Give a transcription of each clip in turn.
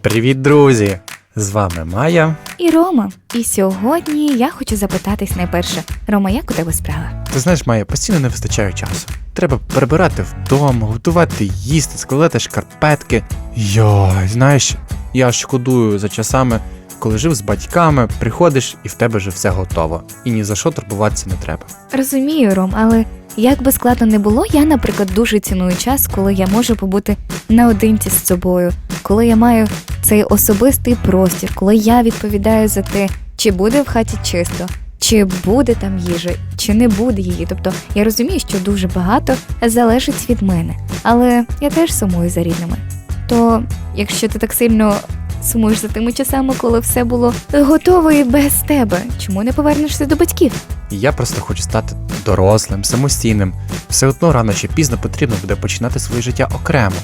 Привіт, друзі! З вами Майя. І Рома. І сьогодні я хочу запитатись найперше. Рома, як у тебе справа? Ти знаєш, Майя, постійно не вистачає часу. Треба прибирати вдома, готувати їсти, складати шкарпетки. Йой, знаєш, я шкодую за часами, коли жив з батьками, приходиш і в тебе вже все готово. І ні за що турбуватися не треба. Розумію, Ром, але як би складно не було, я, наприклад, дуже ціную час, коли я можу побути наодинці з собою, коли я маю цей особистий простір, коли я відповідаю за те, чи буде в хаті чисто, чи буде там їжа, чи не буде її. Тобто я розумію, що дуже багато залежить від мене, але я теж сумую за рідними. То якщо ти так сильно сумуєш за тими часами, коли все було готово і без тебе, чому не повернешся до батьків? Я просто хочу стати дорослим, самостійним. Все одно рано чи пізно потрібно буде починати своє життя окремо,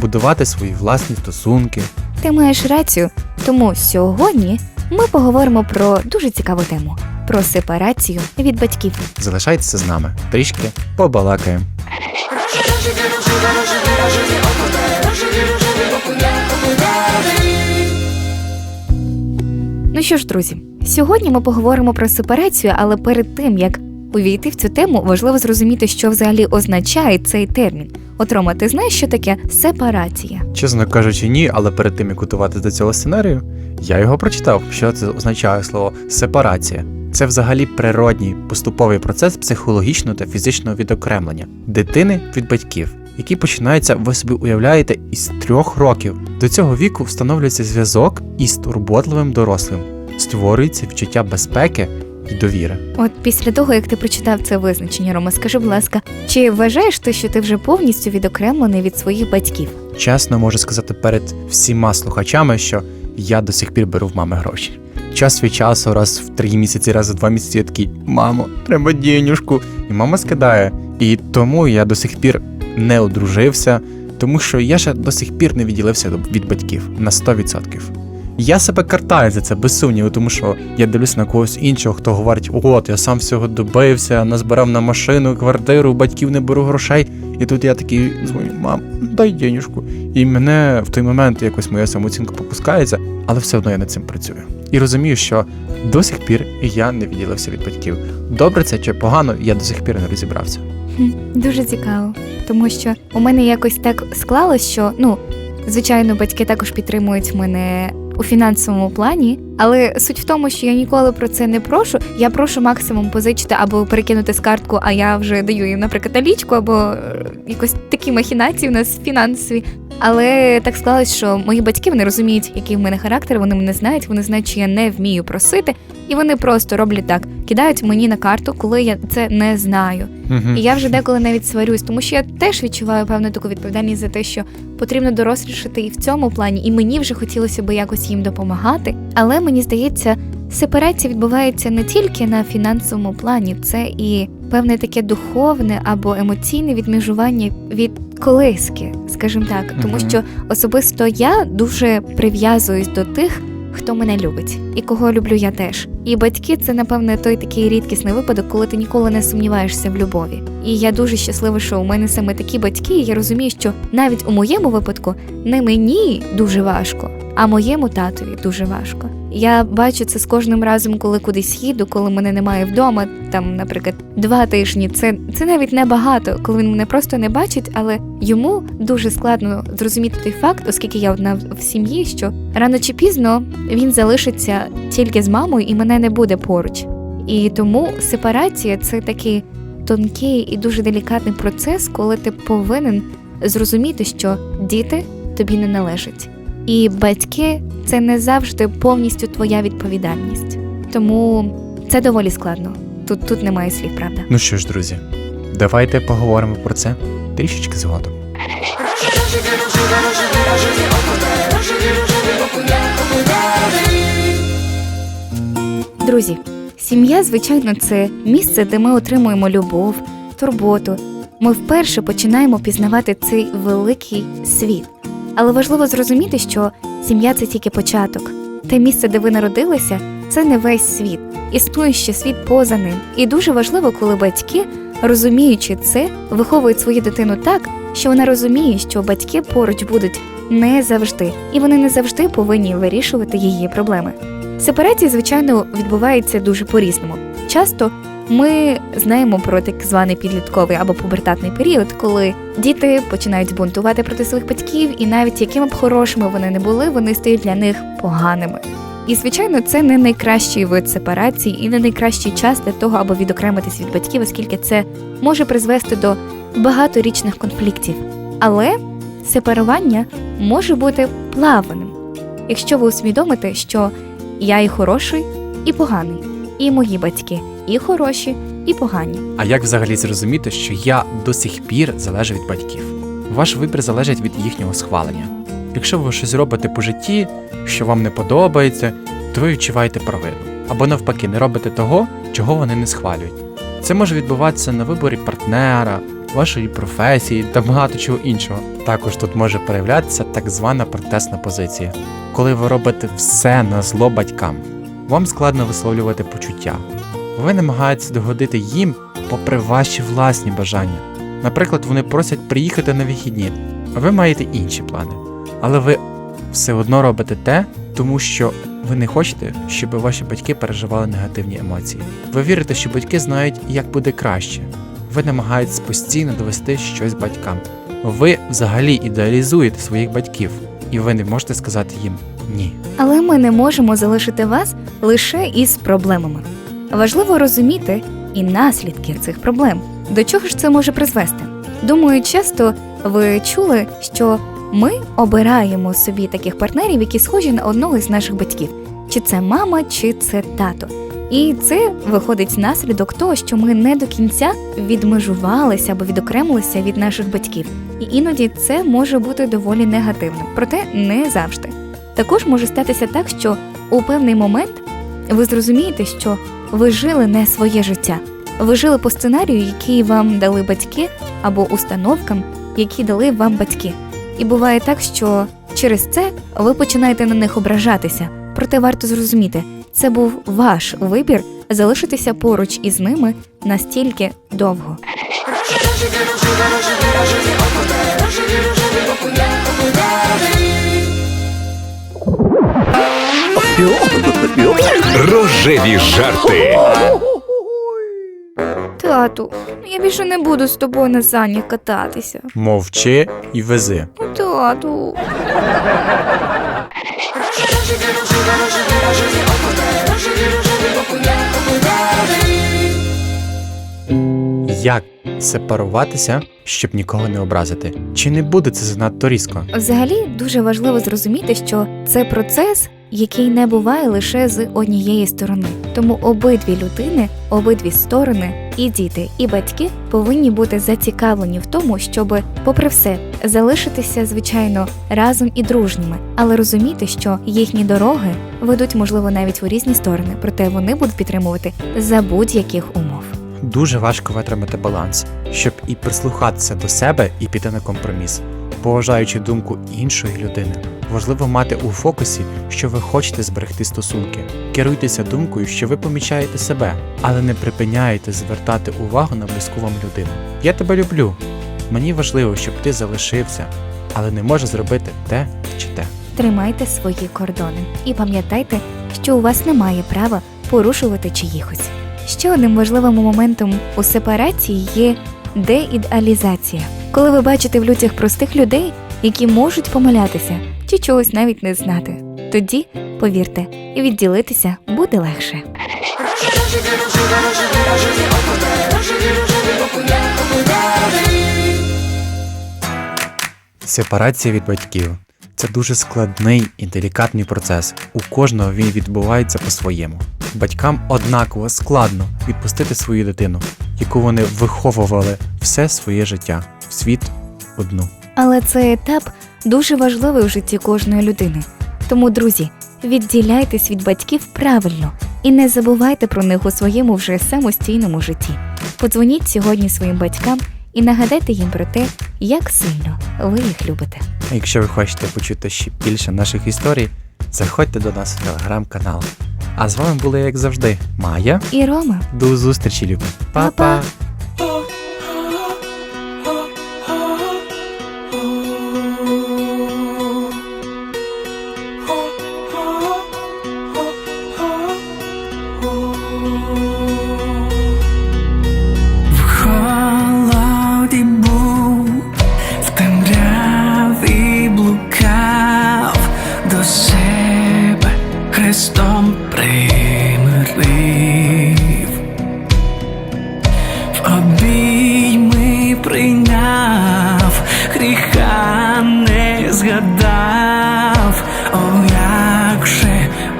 будувати свої власні стосунки. Ти маєш рацію, тому сьогодні ми поговоримо про дуже цікаву тему про сепарацію від батьків. Залишайтеся з нами, трішки побалакаємо. Що ж, друзі, сьогодні ми поговоримо про сепарацію, але перед тим як увійти в цю тему, важливо зрозуміти, що взагалі означає цей термін. От Рома, ти знаєш, що таке сепарація? Чесно кажучи, ні, але перед тим як готуватися до цього сценарію, я його прочитав, що це означає слово сепарація. Це взагалі природній поступовий процес психологічного та фізичного відокремлення дитини від батьків, який починається, ви собі уявляєте, із трьох років. До цього віку встановлюється зв'язок із турботливим дорослим, створюється відчуття безпеки і довіри. От після того, як ти прочитав це визначення, Рома, скажи, будь ласка, чи вважаєш ти, що ти вже повністю відокремлений від своїх батьків? Чесно можу сказати перед всіма слухачами, що я до сих пір беру в мами гроші. Час від часу, раз в три місяці, раз в два місяці я такий, мамо, треба денюжку. І мама скидає. І тому я до сих пір не одружився, тому що я ще до сих пір не відділився від батьків на 100%. Я себе картаю за це без сумніву, тому що я дивлюся на когось іншого, хто говорить: от я сам всього добився, назбирав на машину, квартиру, батьків не беру грошей. І тут я такий дзвоню, мам, дай денюжку. І мене в той момент якось моя самооцінка попускається, але все одно я над цим працюю. І розумію, що до сих пір я не відділився від батьків. Добре це чи погано, я до сих пір не розібрався. Дуже цікаво, тому що у мене якось так склалось, що ну, звичайно, батьки також підтримують мене у фінансовому плані, але суть в тому, що я ніколи про це не прошу. Я прошу максимум позичити або перекинути з картку, а я вже даю їм, наприклад, налічку, або е, якось такі махінації в нас фінансові. Але так склалось, що мої батьки вони розуміють, який в мене характер, вони мене знають, вони знають, що я не вмію просити, і вони просто роблять так: кидають мені на карту, коли я це не знаю. І я вже деколи навіть сварюсь, тому що я теж відчуваю певну таку відповідальність за те, що потрібно дорослішати і в цьому плані, і мені вже хотілося би якось їм допомагати. Але мені здається, сепарація відбувається не тільки на фінансовому плані, це і певне таке духовне або емоційне відмежування від колиски, скажімо так, тому що особисто я дуже прив'язуюсь до тих. Хто мене любить і кого люблю я теж. І батьки це, напевне, той такий рідкісний випадок, коли ти ніколи не сумніваєшся в любові. І я дуже щаслива, що у мене саме такі батьки, і я розумію, що навіть у моєму випадку не мені дуже важко, а моєму татові дуже важко. Я бачу це з кожним разом, коли кудись їду, коли мене немає вдома, там, наприклад, два тижні. Це, це навіть не багато, коли він мене просто не бачить, але йому дуже складно зрозуміти той факт, оскільки я одна в сім'ї, що рано чи пізно він залишиться тільки з мамою і мене не буде поруч. І тому сепарація це такий тонкий і дуже делікатний процес, коли ти повинен зрозуміти, що діти тобі не належать. І батьки це не завжди повністю твоя відповідальність. Тому це доволі складно. Тут, тут немає слів, правда. Ну що ж, друзі, давайте поговоримо про це трішечки згодом. Друзі, сім'я, звичайно, це місце, де ми отримуємо любов, турботу. Ми вперше починаємо пізнавати цей великий світ. Але важливо зрозуміти, що сім'я це тільки початок. Те місце, де ви народилися, це не весь світ, існує ще світ поза ним. І дуже важливо, коли батьки, розуміючи це, виховують свою дитину так, що вона розуміє, що батьки поруч будуть не завжди, і вони не завжди повинні вирішувати її проблеми. Сепарація, звичайно, відбувається дуже по-різному. Часто ми знаємо про так званий підлітковий або пубертатний період, коли діти починають бунтувати проти своїх батьків, і навіть якими б хорошими вони не були, вони стають для них поганими. І звичайно, це не найкращий вид сепарації і не найкращий час для того, аби відокремитись від батьків, оскільки це може призвести до багаторічних конфліктів. Але сепарування може бути плаваним, якщо ви усвідомите, що я і хороший, і поганий, і мої батьки, і хороші, і погані. А як взагалі зрозуміти, що я до сих пір залежу від батьків? Ваш вибір залежить від їхнього схвалення. Якщо ви щось робите по житті, що вам не подобається, то ви відчуваєте провину. Або навпаки, не робите того, чого вони не схвалюють. Це може відбуватися на виборі партнера, вашої професії та багато чого іншого. Також тут може проявлятися так звана протестна позиція, коли ви робите все на зло батькам. Вам складно висловлювати почуття. Ви намагаєтеся догодити їм попри ваші власні бажання. Наприклад, вони просять приїхати на вихідні, а ви маєте інші плани. Але ви все одно робите те, тому що ви не хочете, щоб ваші батьки переживали негативні емоції. Ви вірите, що батьки знають, як буде краще. Ви намагаєтесь постійно довести щось батькам. Ви взагалі ідеалізуєте своїх батьків, і ви не можете сказати їм ні. Але ми не можемо залишити вас лише із проблемами. Важливо розуміти і наслідки цих проблем. До чого ж це може призвести? Думаю, часто ви чули, що ми обираємо собі таких партнерів, які схожі на одного із наших батьків, чи це мама, чи це тато. І це виходить наслідок того, що ми не до кінця відмежувалися або відокремилися від наших батьків. І іноді це може бути доволі негативним, проте не завжди. Також може статися так, що у певний момент ви зрозумієте, що ви жили не своє життя. Ви жили по сценарію, який вам дали батьки, або установкам, які дали вам батьки. І буває так, що через це ви починаєте на них ображатися. Проте варто зрозуміти, це був ваш вибір залишитися поруч із ними настільки довго. Рожеві жарти. Тату, я більше не буду з тобою на санях кататися. Мовчи і вези. Тату. Як сепаруватися, щоб нікого не образити? Чи не буде це занадто різко? Взагалі дуже важливо зрозуміти, що це процес, який не буває лише з однієї сторони. Тому обидві людини, обидві сторони, і діти, і батьки повинні бути зацікавлені в тому, щоб, попри все, залишитися звичайно разом і дружніми, але розуміти, що їхні дороги ведуть, можливо, навіть у різні сторони, проте вони будуть підтримувати за будь-яких умов. Дуже важко витримати баланс, щоб і прислухатися до себе, і піти на компроміс, поважаючи думку іншої людини. Важливо мати у фокусі, що ви хочете зберегти стосунки. Керуйтеся думкою, що ви помічаєте себе, але не припиняєте звертати увагу на близьку вам людину. Я тебе люблю. Мені важливо, щоб ти залишився, але не може зробити те чи те. Тримайте свої кордони і пам'ятайте, що у вас немає права порушувати чиїхось. Ще одним важливим моментом у сепарації є деідеалізація, коли ви бачите в людях простих людей, які можуть помилятися чи чогось навіть не знати. Тоді, повірте, і відділитися буде легше. Сепарація від батьків це дуже складний і делікатний процес. У кожного він відбувається по-своєму. Батькам однаково складно відпустити свою дитину, яку вони виховували все своє життя в світ одну. Але цей етап дуже важливий у житті кожної людини. Тому, друзі, відділяйтесь від батьків правильно і не забувайте про них у своєму вже самостійному житті. Подзвоніть сьогодні своїм батькам і нагадайте їм про те, як сильно ви їх любите. А якщо ви хочете почути ще більше наших історій, заходьте до нас в телеграм-канал. А з вами були, як завжди, Майя і Рома. До зустрічі, любі. Па-па!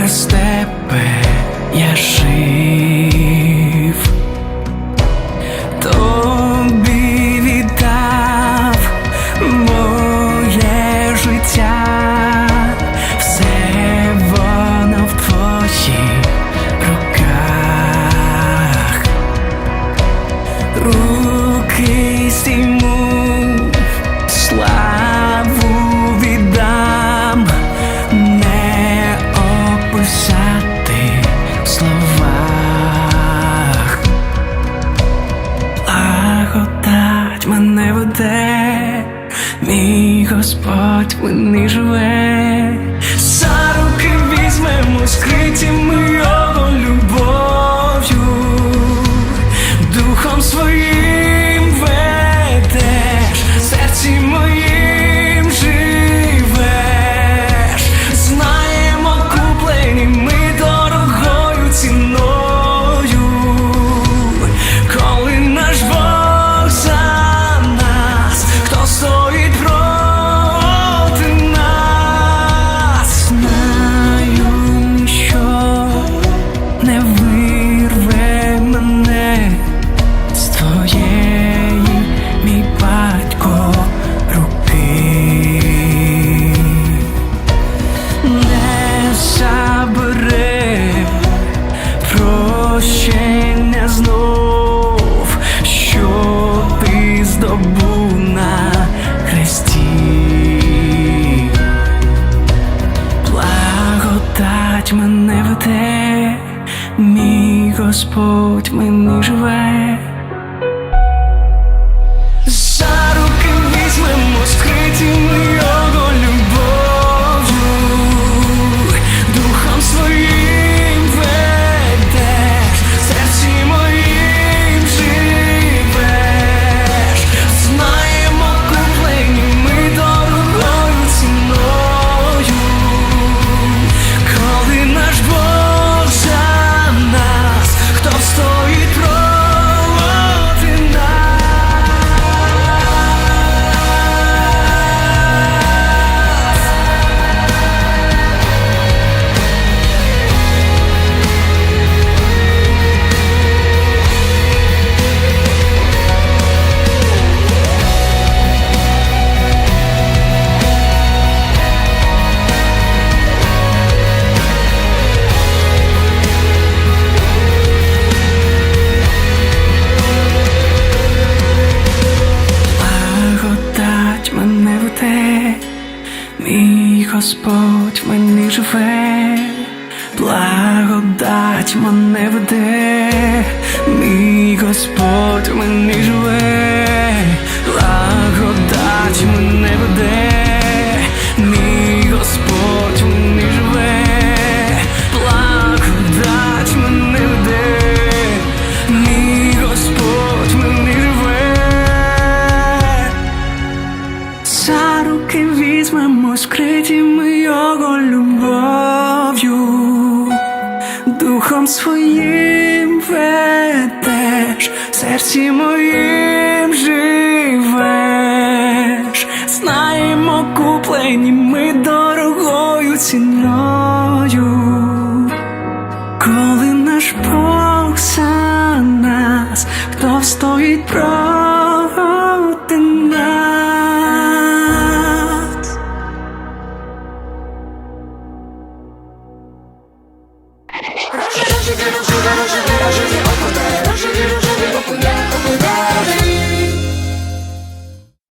без тебе я жив. life. Sorry. Нині ми дорогою ціною, коли наш Бог за нас, хто стоїть про.